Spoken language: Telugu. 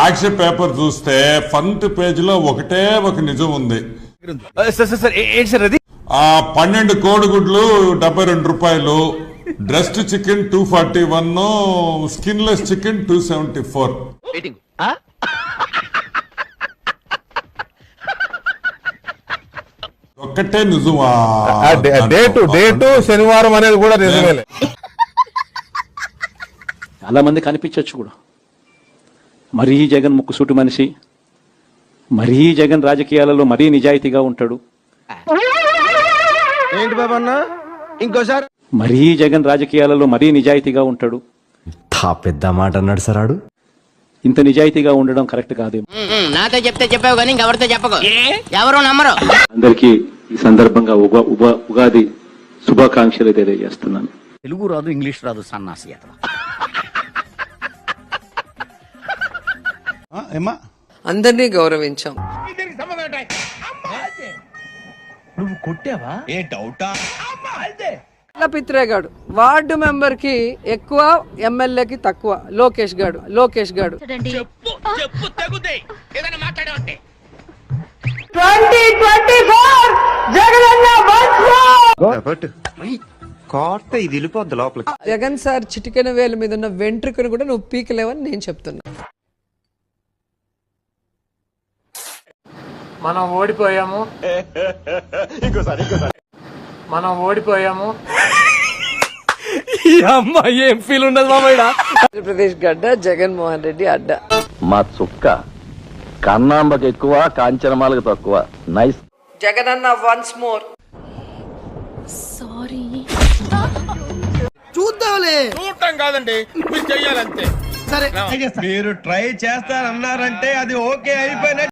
సాక్షి పేపర్ చూస్తే ఫ్రంట్ పేజ్లో ఒకటే ఒక నిజం ఉంది. పన్నెండు కోడిగుడ్లు డెబ్బై రెండు రూపాయలు dressed chicken two forty one skinless chicken two seventy four ఒక్కటే నిజమా? డేటు డేటు శనివారం అనేది కూడా నిజమేలే. చాలా మంది కనిపించవచ్చు కూడా. మరీ జగన్ ముక్కుసూటి మనిషి మరీ జగన్ రాజకీయాలలో మరీ నిజాయితీగా ఉంటాడు. ఏంటి ఇంకోసారి. మరీ జగన్ రాజకీయాలలో మరీ నిజాయితీగా ఉంటాడు. పెద్ద మాట అన్నాడు సరాడు ఇంత నిజాయితీగా ఉండడం కరెక్ట్ కాదేమో నాతో చెప్తే చెప్పావు కానీ ఇంకెవరితో చెప్పకు. ఎవరు నమ్మరు? అందరికీ ఈ సందర్భంగా ఉగా ఉగా ఉగాది శుభాకాంక్షలు తెలియజేస్తున్నాను. తెలుగు రాదు ఇంగ్లీష్ రాదు సన్నాసి అతను. అందరినీ గౌరవించాం. ఏ డౌటా? పిత్రే గాడు వార్డు మెంబర్కి ఎక్కువ ఎమ్మెల్యేకి తక్కువ లోకేష్ గాడు లోకేష్ గాడు. జగన్ సార్ చిటికెన వేల మీద ఉన్న వెంట్రుకను కూడా నువ్వు పీకలేవని నేను చెప్తున్నా. మనం ఓడిపోయాము. మనం ఓడిపోయాము. ఈ అమ్మాయి ఏం ఫీల్ ఉండదు మామయ్య? ఆంధ్రప్రదేశ్ గడ్డ జగన్మోహన్ రెడ్డి అడ్డ. మా చుక్క కన్నాంబకి ఎక్కువ కాంచనమాలకు తక్కువ. నైస్ జగనన్న వన్స్ మోర్ చూడటం కాదండి మీరు చెయ్యాలంతే. సరే మీరు ట్రై చేస్తారన్నారంటే అది ఓకే అయిపోయిన